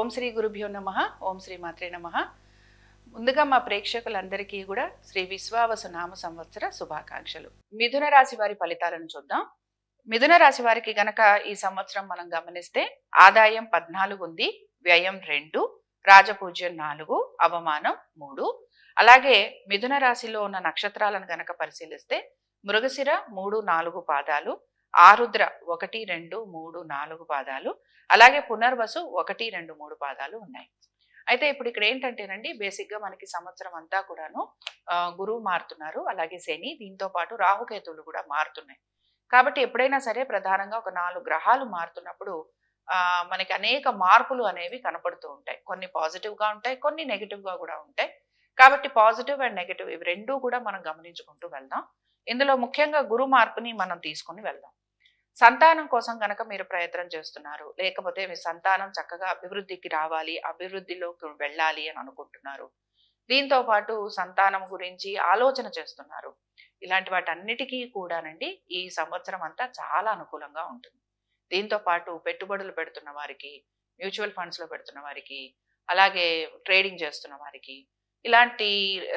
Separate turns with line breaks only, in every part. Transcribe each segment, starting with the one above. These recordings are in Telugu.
ఓం శ్రీ గురుభ్యో నమ ఓం శ్రీ మాత్రే నమ. ముందుగా మా ప్రేక్షకులందరికీ కూడా శ్రీ విశ్వావసు నామ సంవత్సర శుభాకాంక్షలు. మిథున రాశి వారి ఫలితాలను చూద్దాం. మిథున రాశి వారికి గనక ఈ సంవత్సరం మనం గమనిస్తే ఆదాయం పద్నాలుగు ఉంది వ్యయం రెండు రాజపూజ్యం నాలుగు అవమానం మూడు. అలాగే మిథున రాశిలో ఉన్న నక్షత్రాలను గనక పరిశీలిస్తే మృగశిర మూడు నాలుగు పాదాలు ఆరుద్ర ఒకటి రెండు మూడు నాలుగు పాదాలు అలాగే పునర్వసు ఒకటి రెండు మూడు పాదాలు ఉన్నాయి. అయితే ఇప్పుడు ఇక్కడ ఏంటంటేనండి బేసిక్గా మనకి సంవత్సరం అంతా కూడాను గురువు మారుతున్నారు. అలాగే శని దీంతో పాటు రాహుకేతువులు కూడా మారుతున్నాయి. కాబట్టి ఎప్పుడైనా సరే ప్రధానంగా ఒక నాలుగు గ్రహాలు మారుతున్నప్పుడు మనకి అనేక మార్పులు అనేవి కనపడుతూ ఉంటాయి. కొన్ని పాజిటివ్గా ఉంటాయి కొన్ని నెగిటివ్గా కూడా ఉంటాయి. కాబట్టి పాజిటివ్ అండ్ నెగిటివ్ ఇవి రెండూ కూడా మనం గమనించుకుంటూ వెళ్దాం. ఇందులో ముఖ్యంగా గురు మార్పుని మనం తీసుకుని వెళ్దాం. సంతానం కోసం కనుక మీరు ప్రయత్నం చేస్తున్నారు. లేకపోతే మీ సంతానం చక్కగా అభివృద్ధికి రావాలి అభివృద్ధిలోకి వెళ్ళాలి అని అనుకుంటున్నారు. దీంతో పాటు సంతానం గురించి ఆలోచన చేస్తున్నారు. ఇలాంటి వాటన్నిటికీ కూడానండి ఈ సంవత్సరం అంతా చాలా అనుకూలంగా ఉంటుంది. దీంతో పాటు పెట్టుబడులు పెడుతున్న వారికి మ్యూచువల్ ఫండ్స్లో పెడుతున్న వారికి అలాగే ట్రేడింగ్ చేస్తున్న వారికి ఇలాంటి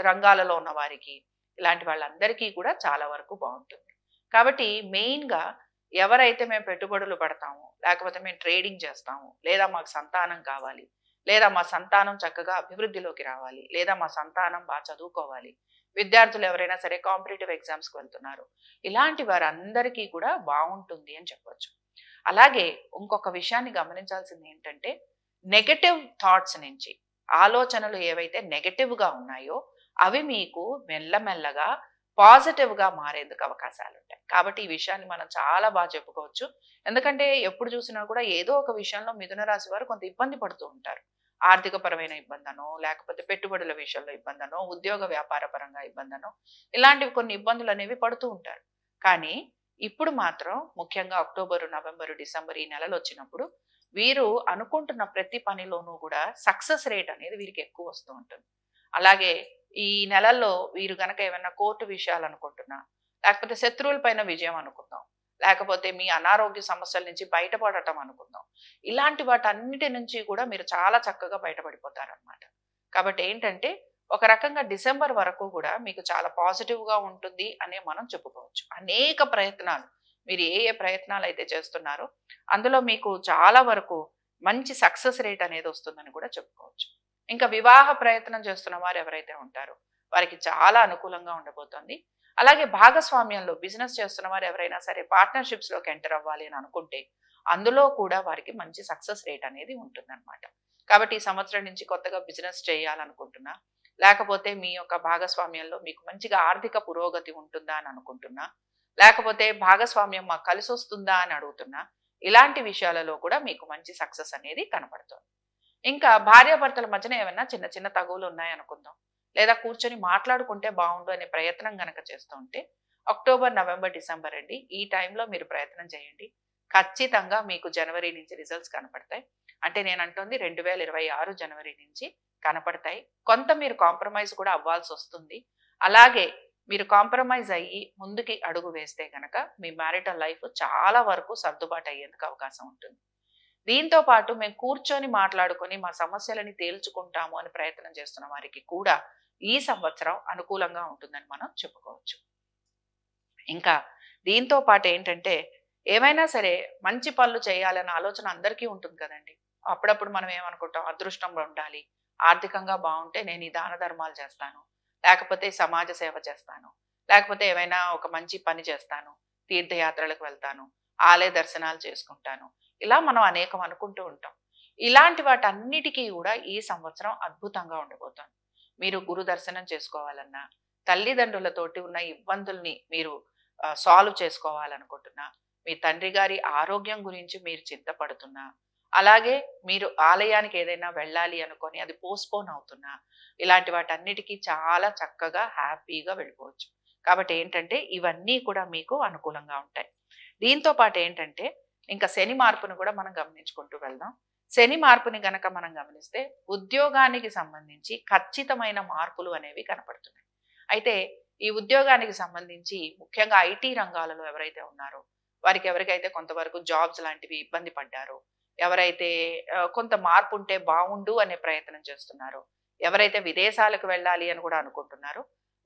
రంగాలలో ఉన్న వారికి ఇలాంటి వాళ్ళందరికీ కూడా చాలా వరకు బాగుంటుంది. కాబట్టి మెయిన్గా ఎవరైతే మేము పెట్టుబడులు పెడతాము లేకపోతే మేము ట్రేడింగ్ చేస్తాము లేదా మాకు సంతానం కావాలి లేదా మా సంతానం చక్కగా అభివృద్ధిలోకి రావాలి లేదా మా సంతానం బాగా చదువుకోవాలి విద్యార్థులు ఎవరైనా సరే కాంపిటేటివ్ ఎగ్జామ్స్కి వెళ్తున్నారు ఇలాంటి వారందరికీ కూడా బాగుంటుంది అని చెప్పవచ్చు అలాగే ఇంకొక విషయాన్ని గమనించాల్సింది ఏంటంటే నెగటివ్ థాట్స్ నుంచి ఆలోచనలు ఏవైతే నెగటివ్గా ఉన్నాయో అవి మీకు మెల్లమెల్లగా పాజిటివ్గా మారేందుకు అవకాశాలు ఉంటాయి కాబట్టి ఈ విషయాన్ని మనం చాలా బాగా చెప్పుకోవచ్చు. ఎందుకంటే ఎప్పుడు చూసినా కూడా ఏదో ఒక విషయంలో మిథున రాశి వారు కొంత ఇబ్బంది పడుతూ ఉంటారు. ఆర్థిక పరమైన ఇబ్బందనో లేకపోతే పెట్టుబడుల విషయంలో ఇబ్బందనో ఉద్యోగ వ్యాపార పరంగా ఇబ్బందనో ఇలాంటివి కొన్ని ఇబ్బందులు అనేవి పడుతూ ఉంటారు. కానీ ఇప్పుడు మాత్రం ముఖ్యంగా అక్టోబరు నవంబరు డిసెంబర్ ఈ నెలలు వచ్చినప్పుడు వీరు అనుకుంటున్న ప్రతి పనిలోనూ కూడా సక్సెస్ రేట్ అనేది వీరికి ఎక్కువ వస్తూ ఉంటుంది. అలాగే ఈ నెలల్లో వీరు గనక ఏమైనా కోర్టు విషయాలు అనుకుంటున్నా లేకపోతే శత్రువుల పైన విజయం అనుకుందాం లేకపోతే మీ అనారోగ్య సమస్యల నుంచి బయటపడటం అనుకుందాం ఇలాంటి వాటన్నిటి నుంచి కూడా మీరు చాలా చక్కగా బయటపడిపోతారనమాట కాబట్టి ఏంటంటే ఒక రకంగా డిసెంబర్ వరకు కూడా మీకు చాలా పాజిటివ్గా ఉంటుంది అనే మనం చెప్పుకోవచ్చు. అనేక ప్రయత్నాలు మీరు ఏ ఏ ప్రయత్నాలు అయితే చేస్తున్నారో అందులో మీకు చాలా వరకు మంచి సక్సెస్ రేట్ అనేది వస్తుందని కూడా చెప్పుకోవచ్చు. ఇంకా వివాహ ప్రయత్నం చేస్తున్న వారు ఎవరైతే ఉంటారో వారికి చాలా అనుకూలంగా ఉండబోతోంది. అలాగే భాగస్వామ్యంలో బిజినెస్ చేస్తున్న వారు ఎవరైనా సరే పార్ట్నర్షిప్స్లోకి ఎంటర్ అవ్వాలి అని అనుకుంటే అందులో కూడా వారికి మంచి సక్సెస్ రేట్ అనేది ఉంటుందన్నమాట. కాబట్టి ఈ సంవత్సరం నుంచి కొత్తగా బిజినెస్ చేయాలనుకుంటున్నా లేకపోతే మీ యొక్క భాగస్వామ్యంలో మీకు మంచిగా ఆర్థిక పురోగతి ఉంటుందా అని అనుకుంటున్నా లేకపోతే భాగస్వామ్యం మాకు కలిసి వస్తుందా అని అడుగుతున్నా ఇలాంటి విషయాలలో కూడా మీకు మంచి సక్సెస్ అనేది కనపడుతుంది. ఇంకా భార్యాభర్తల మధ్యన ఏమైనా చిన్న చిన్న తగువులు ఉన్నాయనుకుందాం. లేదా కూర్చొని మాట్లాడుకుంటే బాగుండు అనే ప్రయత్నం కనుక చేస్తూ ఉంటే అక్టోబర్ నవంబర్ డిసెంబర్ అండి ఈ టైంలో మీరు ప్రయత్నం చేయండి. ఖచ్చితంగా మీకు జనవరి నుంచి రిజల్ట్స్ కనపడతాయి. అంటే నేను అంటుంది రెండు వేల ఇరవై ఆరు జనవరి నుంచి కనపడతాయి. కొంత మీరు కాంప్రమైజ్ కూడా అవ్వాల్సి వస్తుంది. అలాగే మీరు కాంప్రమైజ్ అయ్యి ముందుకి అడుగు వేస్తే కనుక మీ మ్యారిటల్ లైఫ్ చాలా వరకు సర్దుబాటు అయ్యేందుకు అవకాశం ఉంటుంది. దీంతో పాటు మేము కూర్చొని మాట్లాడుకొని మా సమస్యలని తేల్చుకుంటాము అని ప్రయత్నం చేస్తున్న వారికి కూడా ఈ సంవత్సరం అనుకూలంగా ఉంటుందని మనం చెప్పుకోవచ్చు. ఇంకా దీంతో పాటు ఏంటంటే ఏమైనా సరే మంచి పనులు చేయాలన్న ఆలోచన అందరికీ ఉంటుంది కదండి. అప్పుడప్పుడు మనం ఏమనుకుంటాం అదృష్టంలో ఉండాలి ఆర్థికంగా బాగుంటే నేను ఈ దాన ధర్మాలు చేస్తాను లేకపోతే సమాజ సేవ చేస్తాను లేకపోతే ఏమైనా ఒక మంచి పని చేస్తాను తీర్థయాత్రలకు వెళ్తాను ఆలయ దర్శనాలు చేసుకుంటాను ఇలా మనం అనేకం అనుకుంటూ ఉంటాం. ఇలాంటి వాటన్నిటికీ కూడా ఈ సంవత్సరం అద్భుతంగా ఉండబోతోంది. మీరు గురు దర్శనం చేసుకోవాలన్నా తల్లిదండ్రులతోటి ఉన్న ఇబ్బందుల్ని మీరు సాల్వ్ చేసుకోవాలనుకుంటున్నా మీ తండ్రి గారి ఆరోగ్యం గురించి మీరు చింతపడుతున్నా అలాగే మీరు ఆలయానికి ఏదైనా వెళ్ళాలి అనుకొని అది పోస్ట్పోన్ అవుతున్నా ఇలాంటి వాటన్నిటికీ చాలా చక్కగా హ్యాపీగా వెళ్ళిపోవచ్చు. కాబట్టి ఏంటంటే ఇవన్నీ కూడా మీకు అనుకూలంగా ఉంటాయి. దీంతో పాటు ఏంటంటే ఇంకా శని మార్పును కూడా మనం గమనించుకుంటూ వెళ్దాం. శని మార్పుని గనక మనం గమనిస్తే ఉద్యోగానికి సంబంధించి ఖచ్చితమైన మార్పులు అనేవి కనపడుతున్నాయి. అయితే ఈ ఉద్యోగానికి సంబంధించి ముఖ్యంగా ఐటీ రంగాలలో ఎవరైతే ఉన్నారో వారికి ఎవరికైతే కొంతవరకు జాబ్స్ లాంటివి ఇబ్బంది పడ్డారో ఎవరైతే కొంత మార్పు ఉంటే బాగుండు అనే ప్రయత్నం చేస్తున్నారో ఎవరైతే విదేశాలకు వెళ్ళాలి అని కూడా అనుకుంటున్నారో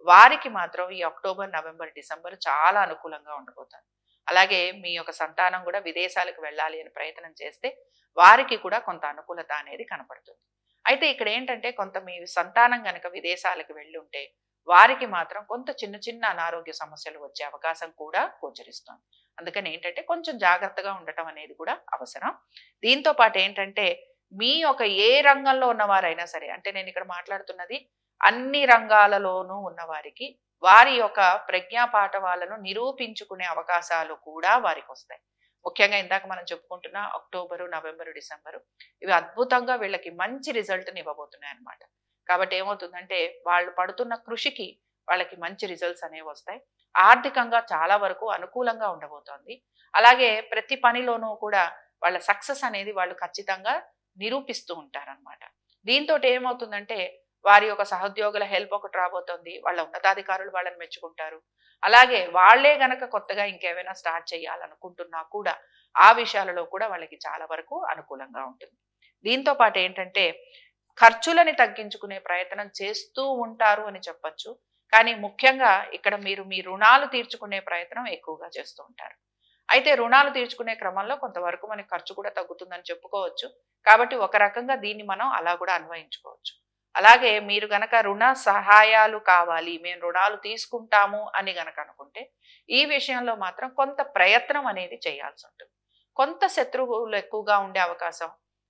వారికి మాత్రం ఈ అక్టోబర్ నవంబర్ డిసెంబర్ చాలా అనుకూలంగా ఉండబోతుంది అలాగే మీ యొక్క సంతానం కూడా విదేశాలకు వెళ్ళాలి అని ప్రయత్నం చేస్తే వారికి కూడా కొంత అనుకూలత అనేది కనపడుతుంది. అయితే ఇక్కడ ఏంటంటే కొంత మీ సంతానం కనుక విదేశాలకు వెళ్ళి ఉంటే వారికి మాత్రం కొంత చిన్న చిన్న అనారోగ్య సమస్యలు వచ్చే అవకాశం కూడా గోచరిస్తుంది. అందుకని ఏంటంటే కొంచెం జాగ్రత్తగా ఉండటం అనేది కూడా అవసరం. దీంతో పాటు ఏంటంటే మీ యొక్క ఏ రంగంలో ఉన్నవారైనా సరే అంటే నేను ఇక్కడ మాట్లాడుతున్నది అన్ని రంగాలలోనూ ఉన్నవారికి వారి యొక్క ప్రజ్ఞా పాఠవాలను నిరూపించుకునే అవకాశాలు కూడా వారికి వస్తాయి. ముఖ్యంగా ఇందాక మనం చెప్పుకుంటున్న అక్టోబరు నవంబరు డిసెంబరు ఇవి అద్భుతంగా వీళ్ళకి మంచి రిజల్ట్ని ఇవ్వబోతున్నాయి అన్నమాట. కాబట్టి ఏమవుతుందంటే వాళ్ళు పడుతున్న కృషికి వాళ్ళకి మంచి రిజల్ట్స్ అనేవి వస్తాయి. ఆర్థికంగా చాలా వరకు అనుకూలంగా ఉండబోతోంది. అలాగే ప్రతి పనిలోనూ కూడా వాళ్ళ సక్సెస్ అనేది వాళ్ళు ఖచ్చితంగా నిరూపిస్తూ ఉంటారనమాట దీంతో ఏమవుతుందంటే వారి యొక్క సహోద్యోగుల హెల్ప్ ఒకటి రాబోతోంది. వాళ్ళ ఉన్నతాధికారులు వాళ్ళని మెచ్చుకుంటారు. అలాగే వాళ్ళే గనక కొత్తగా ఇంకేమైనా స్టార్ట్ చేయాలనుకుంటున్నా కూడా ఆ విషయాలలో కూడా వాళ్ళకి చాలా వరకు అనుకూలంగా ఉంటుంది. దీంతో పాటు ఏంటంటే ఖర్చులని తగ్గించుకునే ప్రయత్నం చేస్తూ ఉంటారు అని చెప్పచ్చు. కానీ ముఖ్యంగా ఇక్కడ మీరు మీ రుణాలు తీర్చుకునే ప్రయత్నం ఎక్కువగా చేస్తూ ఉంటారు. అయితే రుణాలు తీర్చుకునే క్రమంలో కొంతవరకు మనకి ఖర్చు కూడా తగ్గుతుందని చెప్పుకోవచ్చు. కాబట్టి ఒక రకంగా దీన్ని మనం అలా కూడా అన్వయించుకోవచ్చు. అలాగే మీరు గనక రుణ సహాయాలు కావాలి మేము రుణాలు తీసుకుంటాము అని గనక అనుకుంటే ఈ విషయంలో మాత్రం కొంత ప్రయత్నం అనేది చేయాల్సి ఉంటుంది. కొంత శత్రువులు ఎక్కువగా ఉండే అవకాశం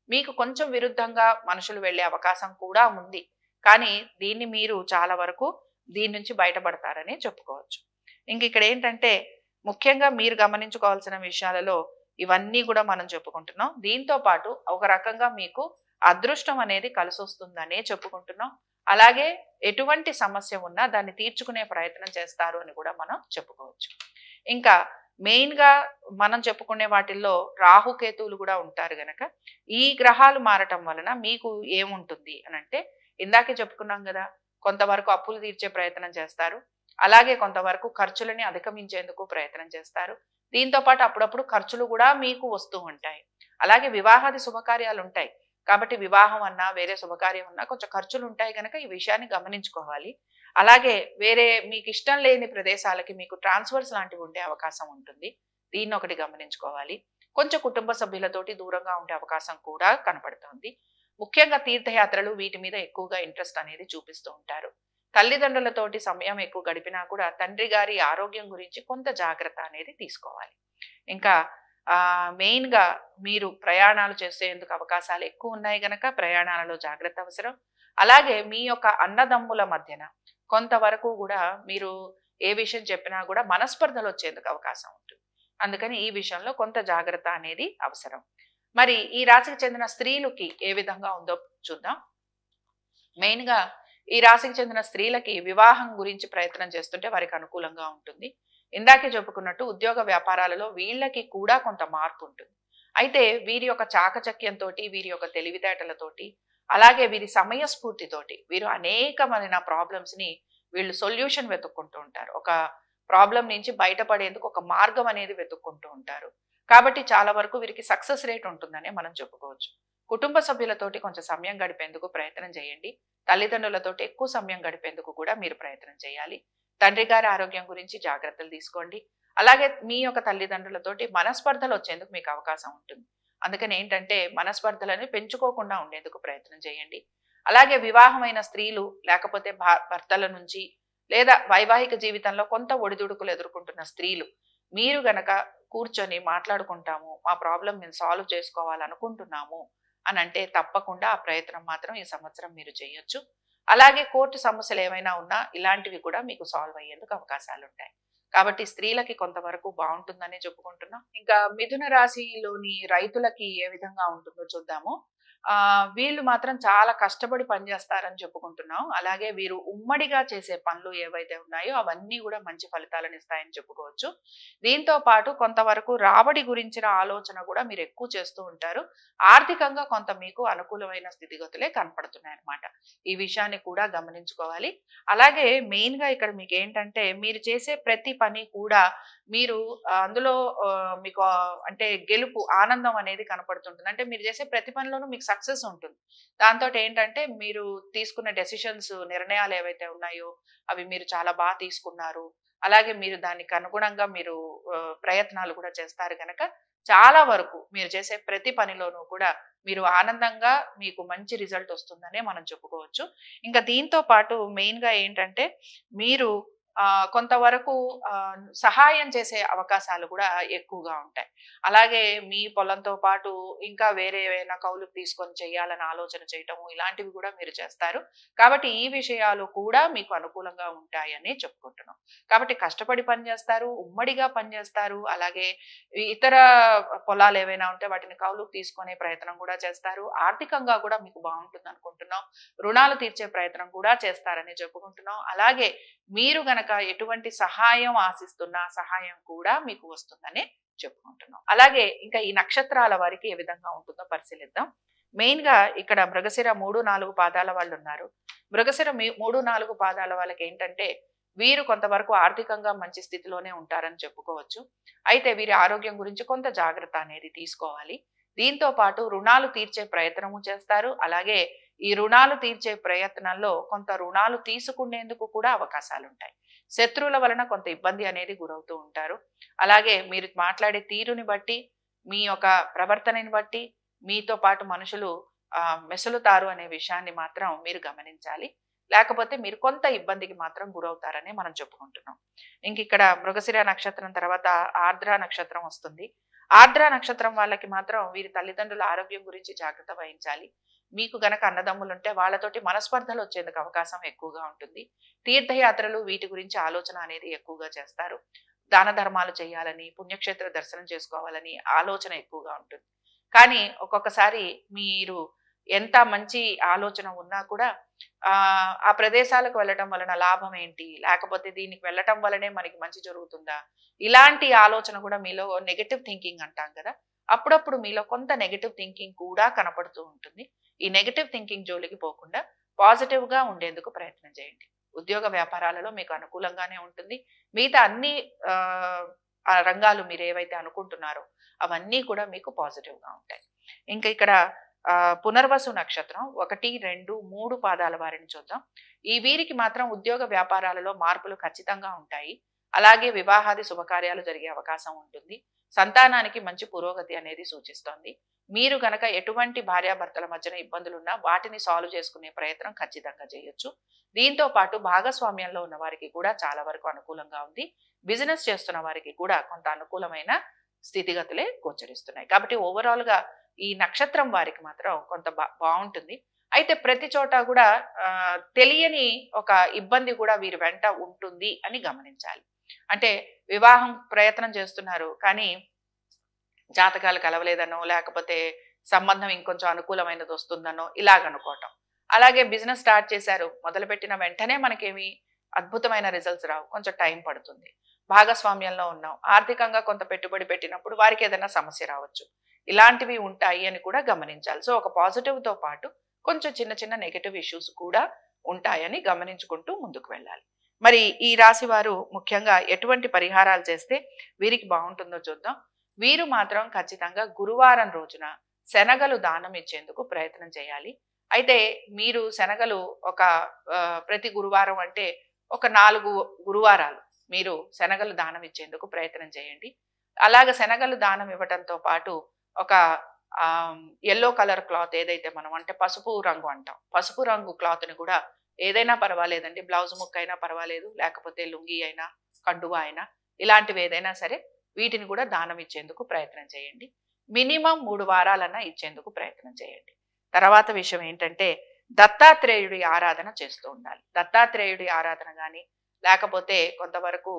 మీకు కొంచెం విరుద్ధంగా మనుషులు వెళ్ళే అవకాశం కూడా ఉంది. కానీ దీన్ని మీరు చాలా వరకు దీని నుంచి బయటపడతారని చెప్పుకోవచ్చు. ఇంక ఇక్కడ ఏంటంటే ముఖ్యంగా మీరు గమనించుకోవాల్సిన విషయాలలో ఇవన్నీ కూడా మనం చెప్పుకుంటున్నాం. దీంతో పాటు ఒక రకంగా మీకు అదృష్టం అనేది కలిసి వస్తుందనే చెప్పుకుంటున్నాం. అలాగే ఎటువంటి సమస్య ఉన్నా దాన్ని తీర్చుకునే ప్రయత్నం చేస్తారు అని కూడా మనం చెప్పుకోవచ్చు. ఇంకా మెయిన్గా మనం చెప్పుకునే వాటిల్లో రాహుకేతువులు కూడా ఉంటారు గనక ఈ గ్రహాలు మారటం వలన మీకు ఏముంటుంది అని అంటే ఇందాకే చెప్పుకున్నాం కదా కొంతవరకు అప్పులు తీర్చే ప్రయత్నం చేస్తారు. అలాగే కొంతవరకు ఖర్చులని అధిగమించేందుకు ప్రయత్నం చేస్తారు. దీంతో పాటు అప్పుడప్పుడు ఖర్చులు కూడా మీకు వస్తూ ఉంటాయి. అలాగే వివాహాది శుభకార్యాలు ఉంటాయి. కాబట్టి వివాహం అన్నా వేరే శుభకార్యం అన్నా కొంచెం ఖర్చులు ఉంటాయి కనుక ఈ విషయాన్ని గమనించుకోవాలి. అలాగే వేరే మీకు ఇష్టం లేని ప్రదేశాలకి మీకు ట్రాన్స్ఫర్స్ లాంటివి ఉండే అవకాశం ఉంటుంది. దీన్ని ఒకటి గమనించుకోవాలి. కొంచెం కుటుంబ సభ్యులతోటి దూరంగా ఉండే అవకాశం కూడా కనపడుతుంది. ముఖ్యంగా తీర్థయాత్రలు వీటి మీద ఎక్కువగా ఇంట్రెస్ట్ అనేది చూపిస్తూ ఉంటారు. తల్లిదండ్రులతోటి సమయం ఎక్కువ గడిపినా కూడా తండ్రి గారి ఆరోగ్యం గురించి కొంత జాగ్రత్త అనేది తీసుకోవాలి. ఇంకా మెయిన్గా మీరు ప్రయాణాలు చేసేందుకు అవకాశాలు ఎక్కువ ఉన్నాయి కనుక ప్రయాణాలలో జాగ్రత్త అవసరం. అలాగే మీ యొక్క అన్నదమ్ముల మధ్యన కొంతవరకు కూడా మీరు ఏ విషయం చెప్పినా కూడా మనస్పర్ధలు వచ్చేందుకు అవకాశం ఉంటుంది. అందుకని ఈ విషయంలో కొంత జాగ్రత్త అనేది అవసరం. మరి ఈ రాశికి చెందిన స్త్రీలకి ఏ విధంగా ఉందో చూద్దాం. మెయిన్గా ఈ రాశికి చెందిన స్త్రీలకి వివాహం గురించి ప్రయత్నం చేస్తుంటే వారికి అనుకూలంగా ఉంటుంది. ఇందాకే చెప్పుకున్నట్టు ఉద్యోగ వ్యాపారాలలో వీళ్ళకి కూడా కొంత మార్పు ఉంటుంది. అయితే వీరి యొక్క చాకచక్యంతో వీరి యొక్క తెలివితేటలతోటి అలాగే వీరి సమయస్ఫూర్తితోటి వీరు అనేకమైన ప్రాబ్లమ్స్ని వీళ్ళు సొల్యూషన్ వెతుక్కుంటూ ఉంటారు. ఒక ప్రాబ్లం నుంచి బయటపడేందుకు ఒక మార్గం అనేది వెతుక్కుంటూ ఉంటారు. కాబట్టి చాలా వరకు వీరికి సక్సెస్ రేట్ ఉంటుందనే మనం చెప్పుకోవచ్చు. కుటుంబ సభ్యులతోటి కొంచెం సమయం గడిపేందుకు ప్రయత్నం చేయండి. తల్లిదండ్రులతోటి ఎక్కువ సమయం గడిపేందుకు కూడా మీరు ప్రయత్నం చేయాలి. తండ్రి గారి ఆరోగ్యం గురించి జాగ్రత్తలు తీసుకోండి. అలాగే మీ యొక్క తల్లిదండ్రులతోటి మనస్పర్ధలు వచ్చేందుకు మీకు అవకాశం ఉంటుంది. అందుకని ఏంటంటే మనస్పర్ధలని పెంచుకోకుండా ఉండేందుకు ప్రయత్నం చేయండి. అలాగే వివాహమైన స్త్రీలు లేకపోతే భర్తల నుంచి లేదా వైవాహిక జీవితంలో కొంత ఒడిదుడుకులు ఎదుర్కొంటున్న స్త్రీలు మీరు గనక కూర్చొని మాట్లాడుకుంటాము మా ప్రాబ్లం మేము సాల్వ్ చేసుకోవాలనుకుంటున్నాము అని అంటే తప్పకుండా ఆ ప్రయత్నం మాత్రం ఈ సంవత్సరం మీరు చేయొచ్చు. అలాగే కోర్టు సమస్యలు ఏమైనా ఉన్నా ఇలాంటివి కూడా మీకు సాల్వ్ అయ్యేందుకు అవకాశాలు ఉంటాయి కాబట్టి స్త్రీలకి కొంతవరకు బాగుంటుందనే చెప్పుకుంటున్నాం. ఇంకా మిథున రాశిలోని రైతులకి ఏ విధంగా ఉంటుందో చూద్దాము. వీళ్ళు మాత్రం చాలా కష్టపడి పనిచేస్తారని చెప్పుకుంటున్నాం. అలాగే వీరు ఉమ్మడిగా చేసే పనులు ఏవైతే ఉన్నాయో అవన్నీ కూడా మంచి ఫలితాలను ఇస్తాయని చెప్పుకోవచ్చు. దీంతో పాటు కొంతవరకు రాబడి గురించిన ఆలోచన కూడా మీరు ఎక్కువ చేస్తూ ఉంటారు. ఆర్థికంగా కొంత మీకు అనుకూలమైన స్థితిగతులే కనపడుతున్నాయి అన్నమాట ఈ విషయాన్ని కూడా గమనించుకోవాలి. అలాగే మెయిన్గా ఇక్కడ మీకు ఏంటంటే మీరు చేసే ప్రతి పని కూడా మీరు అందులో మీకు అంటే గెలుపు ఆనందం అనేది కనపడుతుంటుంది. అంటే మీరు చేసే ప్రతి పనిలోనూ మీకు సక్సెస్ ఉంటుంది. దాంతో ఏంటంటే మీరు తీసుకున్న డెసిషన్స్ నిర్ణయాలు ఏవైతే ఉన్నాయో అవి మీరు చాలా బాగా తీసుకున్నారు. అలాగే మీరు దానికి అనుగుణంగా మీరు ప్రయత్నాలు కూడా చేస్తారు కనుక చాలా వరకు మీరు చేసే ప్రతి పనిలోనూ కూడా మీరు ఆనందంగా మీకు మంచి రిజల్ట్ వస్తుందనే మనం చెప్పుకోవచ్చు. ఇంకా దీంతో పాటు మెయిన్గా ఏంటంటే మీరు కొంతవరకు సహాయం చేసే అవకాశాలు కూడా ఎక్కువగా ఉంటాయి. అలాగే మీ పొలంతో పాటు ఇంకా వేరే ఏవైనా కౌలు తీసుకొని చేయాలని ఆలోచన చేయటము ఇలాంటివి కూడా మీరు చేస్తారు. కాబట్టి ఈ విషయాలు కూడా మీకు అనుకూలంగా ఉంటాయని చెప్పుకుంటున్నాం. కాబట్టి కష్టపడి పనిచేస్తారు ఉమ్మడిగా పనిచేస్తారు అలాగే ఇతర పొలాలు ఏవైనా ఉంటే వాటిని కౌలు తీసుకునే ప్రయత్నం కూడా చేస్తారు. ఆర్థికంగా కూడా మీకు బాగుంటుంది అనుకుంటున్నాం రుణాలు తీర్చే ప్రయత్నం కూడా చేస్తారని చెప్పుకుంటున్నాం. అలాగే మీరు గనక ఎటువంటి సహాయం ఆశిస్తున్నా సహాయం కూడా మీకు వస్తుందని చెప్పుకుంటున్నాం. అలాగే ఇంకా ఈ నక్షత్రాల వారికి ఏ విధంగా ఉంటుందో పరిశీలిద్దాం. మెయిన్గా ఇక్కడ మృగశిర మూడు నాలుగు పాదాల వాళ్ళు ఉన్నారు. మృగశిర మూడు నాలుగు పాదాల వాళ్ళకి ఏంటంటే వీరు కొంతవరకు ఆర్థికంగా మంచి స్థితిలోనే ఉంటారని చెప్పుకోవచ్చు. అయితే వీరి ఆరోగ్యం గురించి కొంత జాగ్రత్త అనేది తీసుకోవాలి. దీంతో పాటు రుణాలు తీర్చే ప్రయత్నము చేస్తారు. అలాగే ఈ రుణాలు తీర్చే ప్రయత్నంలో కొంత రుణాలు తీసుకునేందుకు కూడా అవకాశాలు ఉంటాయి శత్రువుల వలన కొంత ఇబ్బంది అనేది గురవుతూ ఉంటారు. అలాగే మీరు మాట్లాడే తీరుని బట్టి మీ యొక్క ప్రవర్తనని బట్టి మీతో పాటు మనుషులు ఆ, మెసులుతారు అనే విషయాన్ని మాత్రం మీరు గమనించాలి. లేకపోతే మీరు కొంత ఇబ్బందికి మాత్రం గురవుతారని మనం చెప్పుకుంటున్నాం. ఇంక ఇక్కడ మృగశిర నక్షత్రం తర్వాత ఆర్ద్ర నక్షత్రం వస్తుంది. ఆర్ద్ర నక్షత్రం వాళ్ళకి మాత్రం వీరి తల్లిదండ్రుల ఆరోగ్యం గురించి జాగ్రత్త వహించాలి. మీకు గనక అన్నదమ్ములు ఉంటే వాళ్ళతోటి మనస్పర్ధలు వచ్చేందుకు అవకాశం ఎక్కువగా ఉంటుంది. తీర్థయాత్రలు వీటి గురించి ఆలోచన అనేది ఎక్కువగా చేస్తారు. దాన ధర్మాలు చేయాలని పుణ్యక్షేత్ర దర్శనం చేసుకోవాలని ఆలోచన ఎక్కువగా ఉంటుంది. కానీ ఒక్కొక్కసారి మీరు ఎంత మంచి ఆలోచన ఉన్నా కూడా ఆ ఆ ప్రదేశాలకు వెళ్ళటం వలన లాభం ఏంటి? లేకపోతే దీనికి వెళ్ళటం వలనే మనకి మంచి జరుగుతుందా? ఇలాంటి ఆలోచన కూడా మీలో నెగటివ్ థింకింగ్ అంటాం కదా. అప్పుడప్పుడు మీలో కొంత నెగటివ్ థింకింగ్ కూడా కనపడుతూ ఉంటుంది. ఈ నెగటివ్ థింకింగ్ జోలికి పోకుండా పాజిటివ్గా ఉండేందుకు ప్రయత్నం చేయండి. ఉద్యోగ వ్యాపారాలలో మీకు అనుకూలంగానే ఉంటుంది. మిగతా అన్ని రంగాలు మీరు ఏవైతే అనుకుంటున్నారో అవన్నీ కూడా మీకు పాజిటివ్గా ఉంటాయి. ఇంకా ఇక్కడ పునర్వసు నక్షత్రం ఒకటి రెండు మూడు పాదాల వారిని చూద్దాం. ఈ వీరికి మాత్రం ఉద్యోగ వ్యాపారాలలో మార్పులు ఖచ్చితంగా ఉంటాయి. అలాగే వివాహాది శుభకార్యాలు జరిగే అవకాశం ఉంటుంది. సంతానానికి మంచి పురోగతి అనేది సూచిస్తోంది. మీరు గనక ఎటువంటి భార్యాభర్తల మధ్యన ఇబ్బందులున్నా వాటిని సాల్వ్ చేసుకునే ప్రయత్నం ఖచ్చితంగా చేయొచ్చు. దీంతో పాటు భాగస్వామ్యంలో ఉన్న వారికి కూడా చాలా వరకు అనుకూలంగా ఉంది. బిజినెస్ చేస్తున్న వారికి కూడా కొంత అనుకూలమైన స్థితిగతులే గోచరిస్తున్నాయి. కాబట్టి ఓవరాల్గా ఈ నక్షత్రం వారికి మాత్రం కొంత బాగుంటుంది. అయితే ప్రతి చోట కూడా తెలియని ఒక ఇబ్బంది కూడా వీరి వెంట ఉంటుంది అని గమనించాలి. అంటే వివాహం ప్రయత్నం చేస్తున్నారు కానీ జాతకాలు కలవలేదనో లేకపోతే సంబంధం ఇంకొంచెం అనుకూలమైనది వస్తుందనో ఇలాగనుకోవటం అలాగే బిజినెస్ స్టార్ట్ చేశారు. మొదలుపెట్టిన వెంటనే మనకేమి అద్భుతమైన రిజల్ట్స్ రావు. కొంచెం టైం పడుతుంది. భాగస్వామ్యంలో ఉన్నాం. ఆర్థికంగా కొంత పెట్టుబడి పెట్టినప్పుడు వారికి ఏదైనా సమస్య రావచ్చు. ఇలాంటివి ఉంటాయి అని కూడా గమనించాలి. సో ఒక పాజిటివ్తో పాటు కొంచెం చిన్న చిన్న నెగటివ్ ఇష్యూస్ కూడా ఉంటాయని గమనించుకుంటూ ముందుకు వెళ్ళాలి. మరి ఈ రాశి వారు ముఖ్యంగా ఎటువంటి పరిహారాలు చేస్తే వీరికి బాగుంటుందో చూద్దాం. వీరు మాత్రం ఖచ్చితంగా గురువారం రోజున శనగలు దానం ఇచ్చేందుకు ప్రయత్నం చేయాలి. అయితే మీరు శనగలు ఒక ప్రతి గురువారం అంటే ఒక నాలుగు గురువారాలు మీరు శనగలు దానం ఇచ్చేందుకు ప్రయత్నం చేయండి. అలాగ శనగలు దానం ఇవ్వటంతో పాటు ఒక ఎల్లో కలర్ క్లాత్ ఏదైతే మనం అంటే పసుపు రంగు అంటాం. పసుపు రంగు క్లాత్ని కూడా ఏదైనా పర్వాలేదండి. బ్లౌజ్ ముక్క అయినా పర్వాలేదు. లేకపోతే లుంగీ అయినా కండువా అయినా ఇలాంటివి ఏదైనా సరే వీటిని కూడా దానం ఇచ్చేందుకు ప్రయత్నం చేయండి. మినిమం మూడు వారాలన్నా ఇచ్చేందుకు ప్రయత్నం చేయండి. తర్వాత విషయం ఏంటంటే దత్తాత్రేయుడి ఆరాధన చేస్తూ ఉండాలి. దత్తాత్రేయుడి ఆరాధన కానీ లేకపోతే కొంతవరకు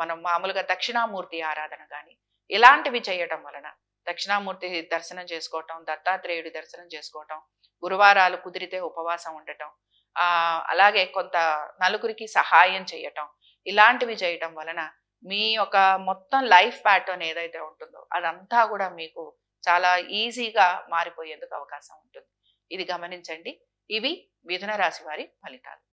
మనం మామూలుగా దక్షిణామూర్తి ఆరాధన కానీ ఇలాంటివి చేయటం వలన దక్షిణామూర్తి దర్శనం చేసుకోవటం దత్తాత్రేయుడి దర్శనం చేసుకోవటం గురువారాలు కుదిరితే ఉపవాసం ఉండటం అలాగే కొంత నలుగురికి సహాయం చేయటం ఇలాంటివి చేయటం వలన మీ యొక్క మొత్తం లైఫ్ ప్యాటర్న్ ఏదైతే ఉంటుందో అదంతా కూడా మీకు చాలా ఈజీగా మారిపోయేందుకు అవకాశం ఉంటుంది. ఇది గమనించండి. ఇవి మిథున రాశి వారి ఫలితాలు.